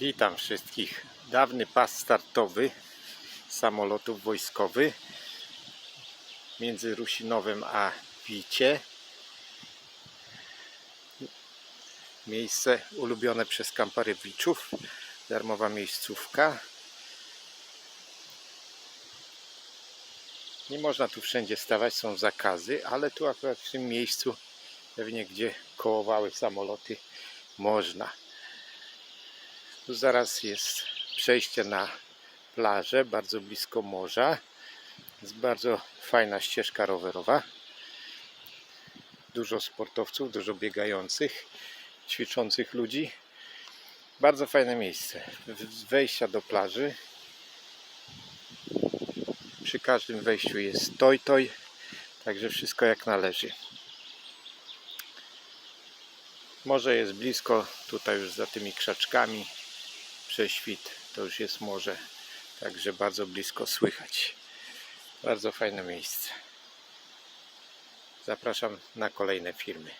Witam wszystkich. Dawny pas startowy samolotów wojskowy między Rusinowem a Wicie. Miejsce ulubione przez kamparywiczów. Darmowa miejscówka. Nie można tu wszędzie stawać, są zakazy, ale tu akurat w tym miejscu, pewnie gdzie kołowały samoloty, można. Tu zaraz jest przejście na plażę, bardzo blisko morza. Jest bardzo fajna ścieżka rowerowa. Dużo sportowców, dużo biegających, ćwiczących ludzi. Bardzo fajne miejsce. Wejścia do plaży. Przy każdym wejściu jest toj-toj, także wszystko jak należy. Morze jest blisko, tutaj już za tymi krzaczkami prześwit to już jest morze, także bardzo blisko słychać. Bardzo fajne miejsce. Zapraszam na kolejne filmy.